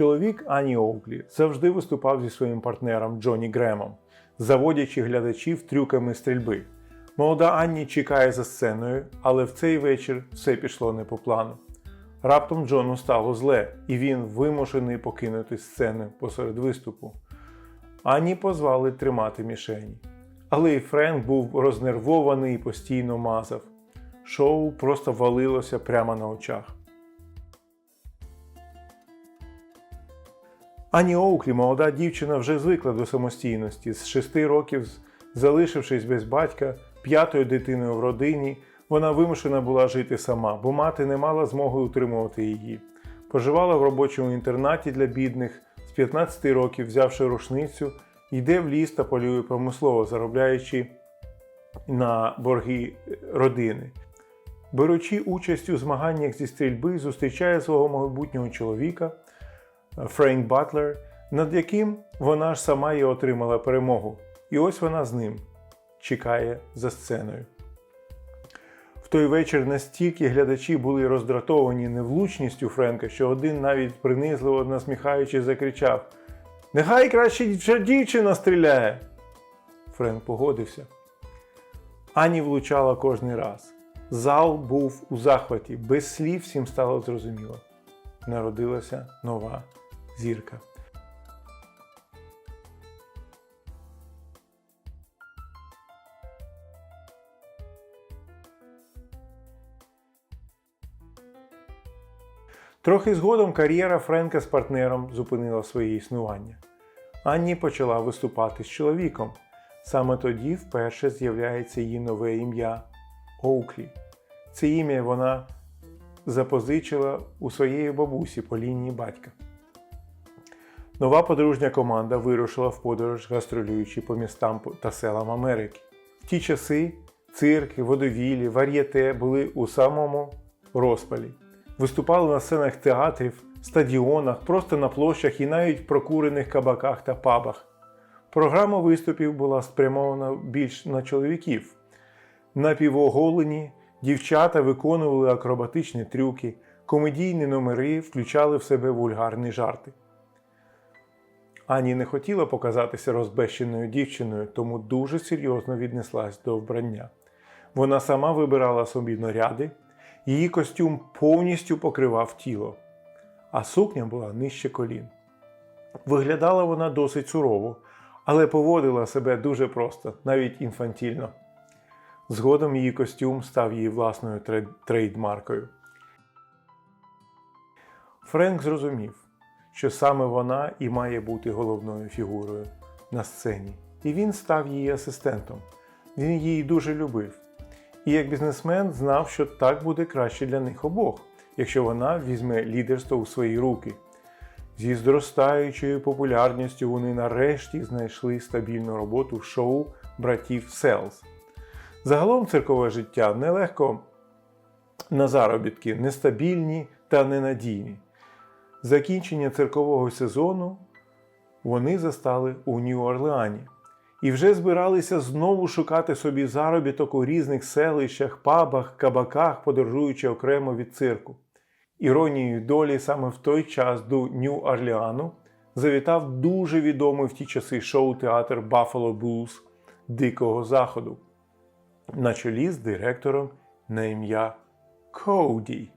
Чоловік Ані Оуклі завжди виступав зі своїм партнером Джонні Гремом, заводячи глядачів трюками стрільби. Молода Анні чекає за сценою, але в цей вечір все пішло не по плану. Раптом Джону стало зле, і він вимушений покинути сцену посеред виступу. Ані позвали тримати мішені. Але і Френк був рознервований і постійно мазав. Шоу просто валилося прямо на очах. Ані Оуклі, молода дівчина, вже звикла до самостійності. З шести років, залишившись без батька, п'ятою дитиною в родині, вона вимушена була жити сама, бо мати не мала змоги утримувати її. Поживала в робочому інтернаті для бідних, з 15 років, взявши рушницю, йде в ліс та полює промислово, заробляючи на борги родини. Беручи участь у змаганнях зі стрільби, зустрічає свого майбутнього чоловіка Френк Батлер, над яким вона ж сама і отримала перемогу. І ось вона з ним чекає за сценою. В той вечір настільки глядачі були роздратовані невлучністю Френка, що один навіть принизливо насміхаючи закричав: Нехай краще вже дівчина стріляє. Френк погодився. Ані влучала кожний раз. Зал був у захваті, без слів всім стало зрозуміло. Народилася нова зірка. Трохи згодом кар'єра Френка з партнером зупинила своє існування. Анні почала виступати з чоловіком. Саме тоді вперше з'являється її нове ім'я Оуклі. Це ім'я вона запозичила у своєї бабусі по лінії батька. Нова подружня команда вирушила в подорож, гастролюючи по містам та селам Америки. В ті часи цирки, водовілі, вар'єте були у самому розпалі. Виступали на сценах театрів, стадіонах, просто на площах і навіть прокурених кабаках та пабах. Програма виступів була спрямована більш на чоловіків. Напівоголені дівчата виконували акробатичні трюки, комедійні номери включали в себе вульгарні жарти. Ані не хотіла показатися розбещеною дівчиною, тому дуже серйозно віднеслась до вбрання. Вона сама вибирала собі наряди, її костюм повністю покривав тіло, а сукня була нижче колін. Виглядала вона досить сурово, але поводила себе дуже просто, навіть інфантільно. Згодом її костюм став її власною трейдмаркою. Френк зрозумів, що саме вона і має бути головною фігурою на сцені, і він став її асистентом. Він її дуже любив. І як бізнесмен знав, що так буде краще для них обох, якщо вона візьме лідерство у свої руки. Зі зростаючою популярністю вони нарешті знайшли стабільну роботу в шоу братів Селс. Загалом циркове життя нелегко на заробітки, нестабільні та ненадійні. Закінчення циркового сезону вони застали у Нью-Орлеані і вже збиралися знову шукати собі заробіток у різних селищах, пабах, кабаках, подорожуючи окремо від цирку. Іронією долі саме в той час до Нью-Орлеану завітав дуже відомий в ті часи шоу-театр Buffalo Bulls Дикого Заходу на чолі з директором на ім'я Коуді.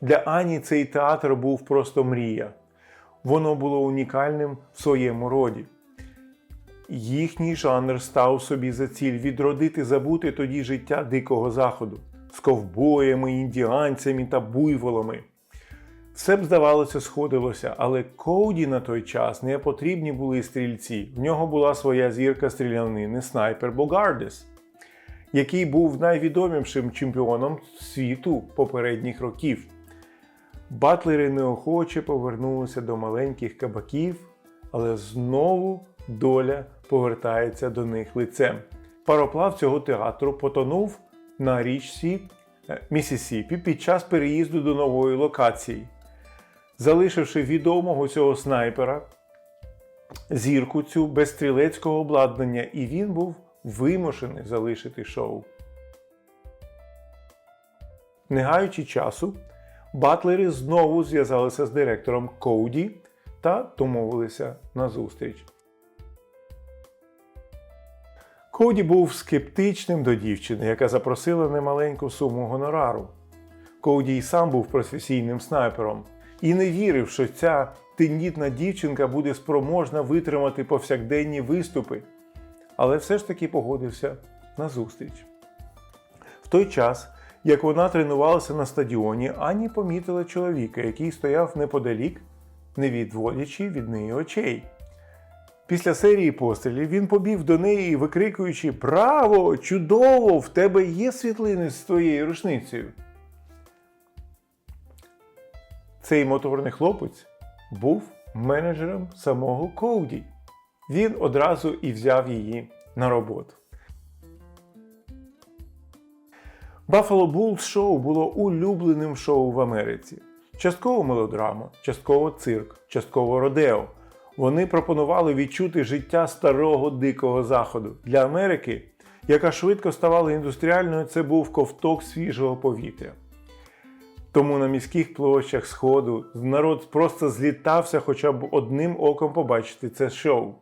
Для Ані цей театр був просто мрія. Воно було унікальним в своєму роді. Їхній жанр став собі за ціль відродити забути тоді життя Дикого Заходу з ковбоями, індіанцями та буйволами. Все б, здавалося, сходилося, але Коуді на той час не потрібні були стрільці. В нього була своя зірка стрілянини снайпер Богардес, який був найвідомішим чемпіоном світу попередніх років. Батлери неохоче повернулися до маленьких кабаків, але знову доля повертається до них лицем. Пароплав цього театру потонув на річці Місісіпі під час переїзду до нової локації, залишивши відомого цього снайпера зірку цю без стрілецького обладнання, і він був вимушений залишити шоу. Не гаючи часу, батлери знову зв'язалися з директором Коуді та домовилися на зустріч. Коді був скептичним до дівчини, яка запросила немаленьку суму гонорару. Коуді й сам був професійним снайпером і не вірив, що ця тендітна дівчинка буде спроможна витримати повсякденні виступи, але все ж таки погодився на зустріч. В той час, як вона тренувалася на стадіоні, Ані помітила чоловіка, який стояв неподалік, не відводячи від неї очей. Після серії пострілів він побіг до неї, викрикуючи Браво! Чудово! В тебе є світлини з твоєю рушницею. Цей моторний хлопець був менеджером самого Коуді. Він одразу і взяв її на роботу. Buffalo Bulls шоу було улюбленим шоу в Америці. Частково мелодрама, частково цирк, частково родео. Вони пропонували відчути життя старого дикого заходу. Для Америки, яка швидко ставала індустріальною, це був ковток свіжого повітря. Тому на міських площах Сходу народ просто злітався хоча б одним оком побачити це шоу.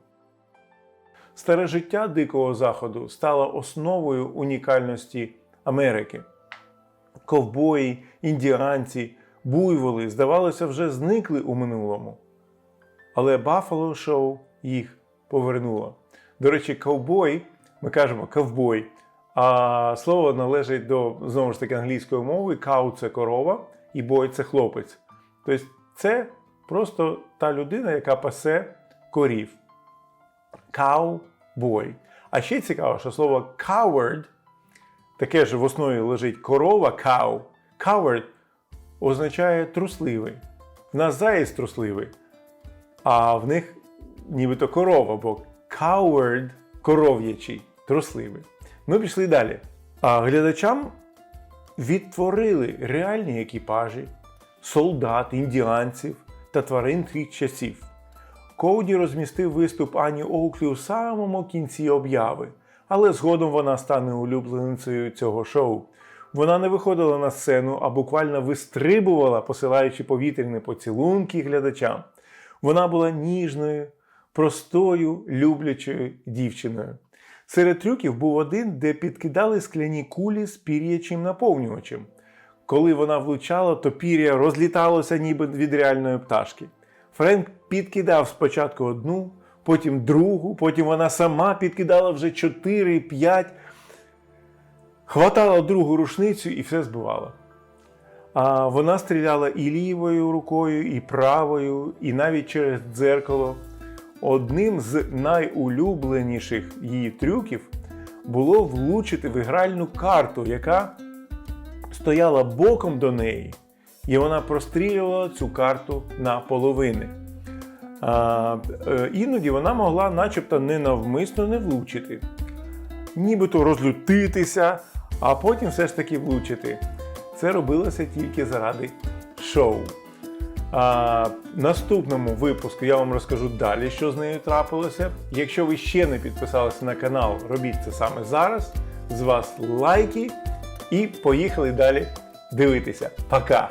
Старе життя Дикого Заходу стало основою унікальності Америки. Ковбої, індіанці, буйволи, здавалося, вже зникли у минулому. Але Buffalo Шоу їх повернуло. До речі, ковбой, ми кажемо ковбой, а слово належить до знову ж таки англійської мови. Кау це корова і бой це хлопець. Тобто це просто та людина, яка пасе корів. Cowboy. А ще цікаво, що слово coward таке ж в основі лежить корова cow. Coward означає трусливий. В нас заєць трусливий, а в них нібито корова, бо coward коров'ячий, трусливий. Ми пішли далі. А глядачам відтворили реальні екіпажі, солдат, індіанців та тварин тих часів. Коуді розмістив виступ Ані Оуклі у самому кінці обяви, але згодом вона стане улюбленицею цього шоу. Вона не виходила на сцену, а буквально вистрибувала, посилаючи повітряні поцілунки глядачам. Вона була ніжною, простою, люблячою дівчиною. Серед трюків був один, де підкидали скляні кулі з пір'ячим наповнювачем. Коли вона влучала, то пір'я розліталося ніби від реальної пташки. Френк підкидав спочатку одну, потім другу, потім вона сама підкидала вже 4-5, хватала другу рушницю і все збивала. А вона стріляла і лівою рукою, і правою, і навіть через дзеркало. Одним з найулюбленіших її трюків було влучити в гральну карту, яка стояла боком до неї, і вона прострілювала цю карту на половини. Е, іноді вона могла, начебто, ненавмисно не влучити, нібито розлютитися, а потім все ж таки влучити. Це робилося тільки заради шоу. А, наступному випуску я вам розкажу далі, що з нею трапилося. Якщо ви ще не підписалися на канал, робіть це саме зараз. З вас лайки і поїхали далі дивитися. Пока!